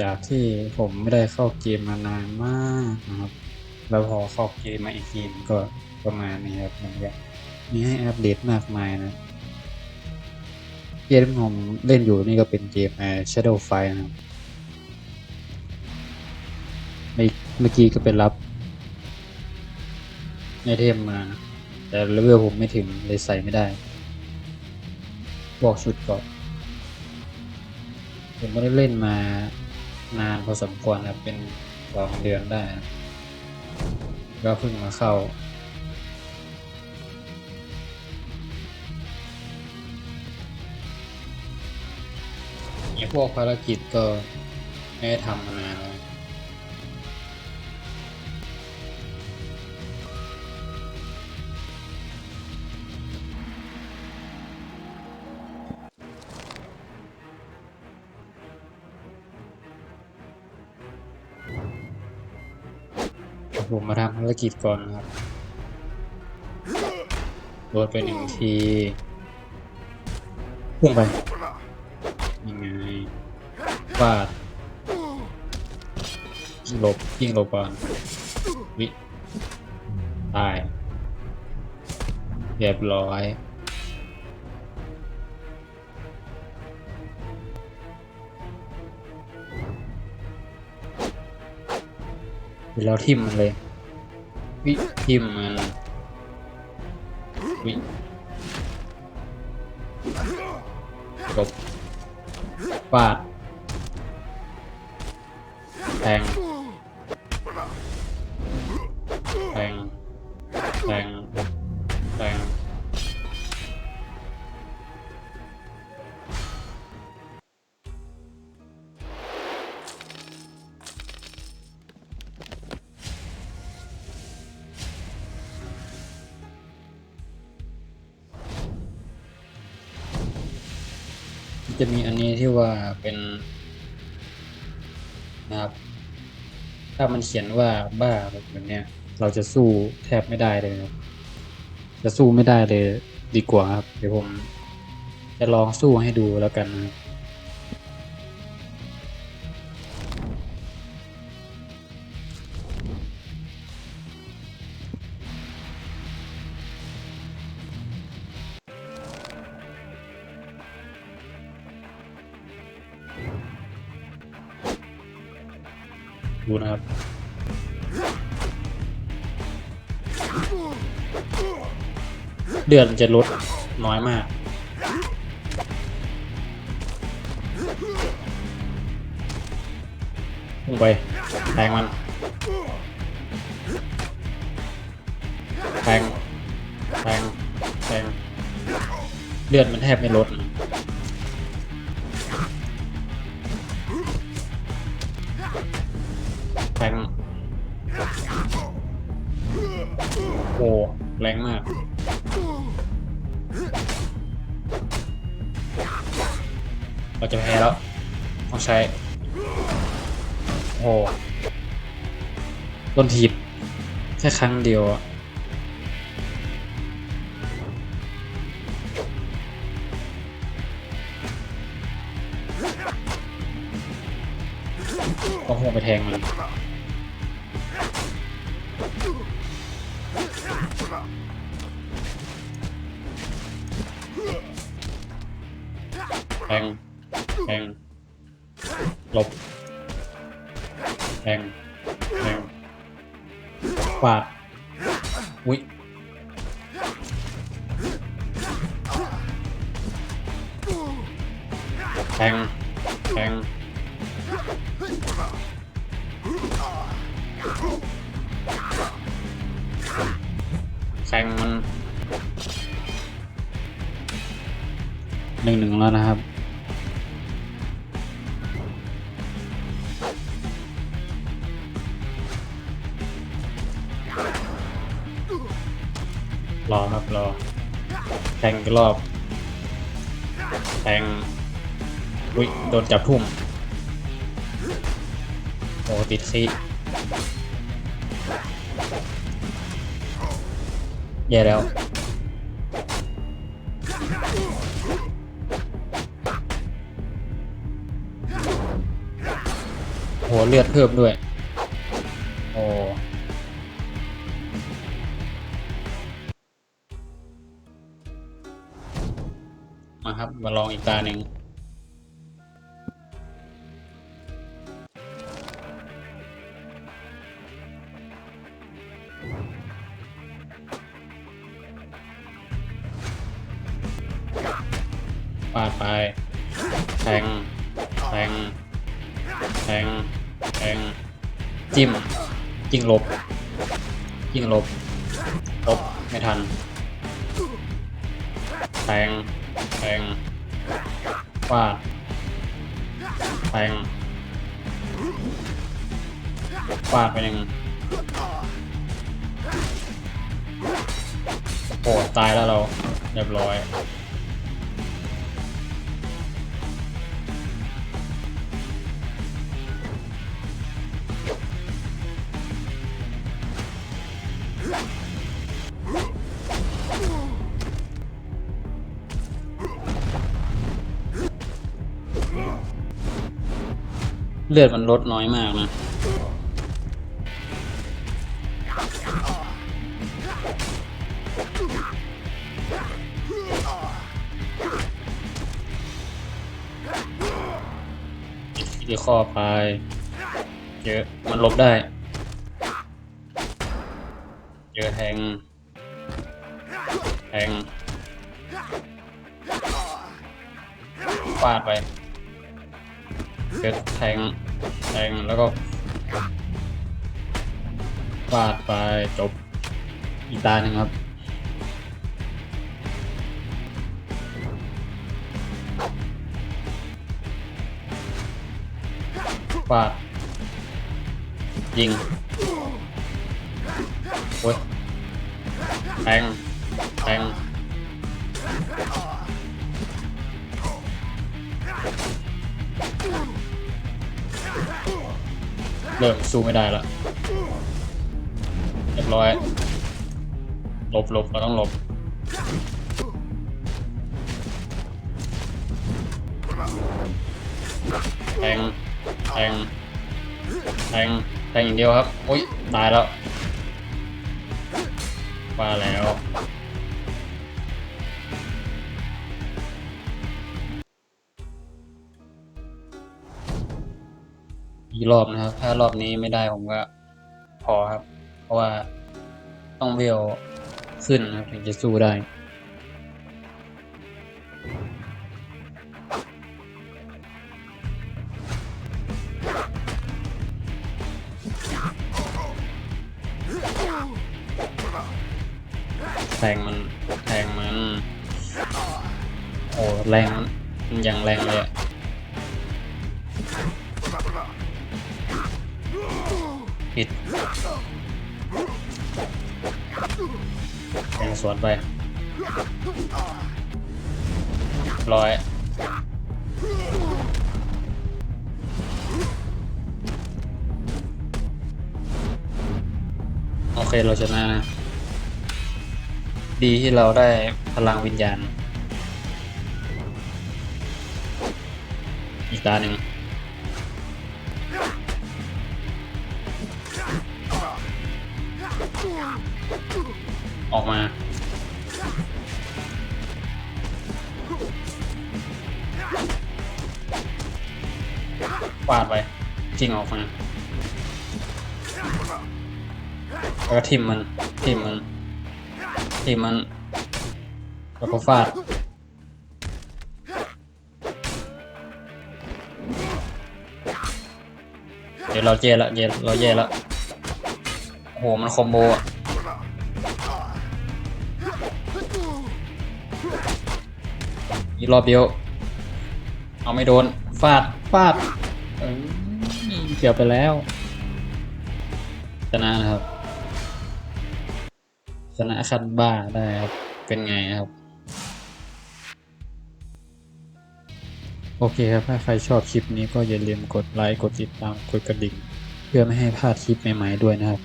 จากที่ผมไม่ได้เข้าเกมมานานมากนะครับ แล้วพอเข้าเกมมาอีกทีมก็ประมาณนี้ครับมันก็มีให้อัปเดตมากมายนะเกมที่ผมเล่นอยู่นี่ก็เป็นเกม Shadow Fight นะครับเมื่อกี้ก็ไปรับไอเทมมา แต่เลเวลผมไม่ถึงเลยใส่ไม่ได้ บอกชุดก่อน ผมไม่ได้เล่นมานานพอสมควรครับเป็นสองเดือนได้ครับก็เพิ่งมาเข้าพวกภารกิจก็ไม่ได้ทำมานานแล้ว ผมมาทำภารกิจก่อนนะครับโดนไปหนึ่งทีพุ่งไปยังไงฟาดยิงหลบยิงหลบก่อนวิตายเรียบร้อย ดี๋ยวเราทิมมันเลย วิทิมมันวิหลบปาดแทงแทงแทง จะมีอันนี้ที่ว่าเป็นนะครับ ถ้ามันเขียนว่าบ้าแบบเนี้ยเราจะสู้แทบไม่ได้เลยจะสู้ไม่ได้เลยดีกว่าครับเดี๋ยวผมจะลองสู้ให้ดูแล้วกันนะครับ ดูนะครับเดือนจะลดน้อยมากพุ่งไปแทงมันแทงแทงแทงเลือดมันแทบไม่ลดนะ มากเราจะแพ้แล้วต้องใช้ โอ้โดนถีบแค่ครั้งเดียวอะต้องหัวไปแทงมัน แทง แทง หลบ แทง แทงฟาดอุ้ยแทง แทง แทงมันหนึ่งหนึ่งแล้วนะครับ รอครับรอ แทงอีกรอบ แทง อุ้ยโดนจับทุ่มโอ้ติดซีแย่แล้วเลือดเพิ่มด้วย มาลองอีกตาหนึ่งปาดไป แทง แทง แทง แทง จิ้มยิงลบยิงลบลบไม่ทันแทงแทง ฟาดแทงฟาดไปยังโอ้ตายแล้วเรา เรียบร้อย เลือดมันลดน้อยมากนะ ที่ข้อไป เยอะ มันลบได้เจอแทง แทงฟาดไป เกิดแทง แทง แล้วก็ฟาดไปจบอีกตาหนึ่งครับ ฟาด ยิงโอ้ยแทง แทง เริ่มสู้ไม่ได้ละเรียบร้อยหลบหลบเราต้องหลบแทงแทงแทงแทงอย่างเดียวครับ อุ้ยตายแล้วว่าแล้ว อีกรอบนะครับ ถ้ารอบนี้ไม่ได้ผมก็พอครับ เพราะว่าต้องเวลขึ้นนะครับถึงจะสู้ได้แทงมันแทงมัน โอ้แรงมันอย่างแรงเลยอะ ผิดแทงสวนไปร้อยโอเคเราชนะนะ ดีที่เราได้พลังวิญญาณ อีกตาหนึ่ง ออกมาปาดไปจริงออกมาแล้วก็ทิมมันทิมมันทิมมัน แล้วก็ฟาดเดี๋ยวเราเจละเจเราแย่ละ โอ้โหมันคอมโบอะอีกรอบเดียว เอาไม่โดน ฟาด ฟาดเออเกี่ยวไปแล้วชนะนะครับชนะคันบ้าได้ครับ เป็นไงครับ โอเคครับ ถ้าใครชอบคลิปนี้ก็อย่าลืมกดไลค์ กดติดตาม กดกระดิ่ง เพื่อไม่ให้พลาดคลิปใหม่ๆด้วยนะครับ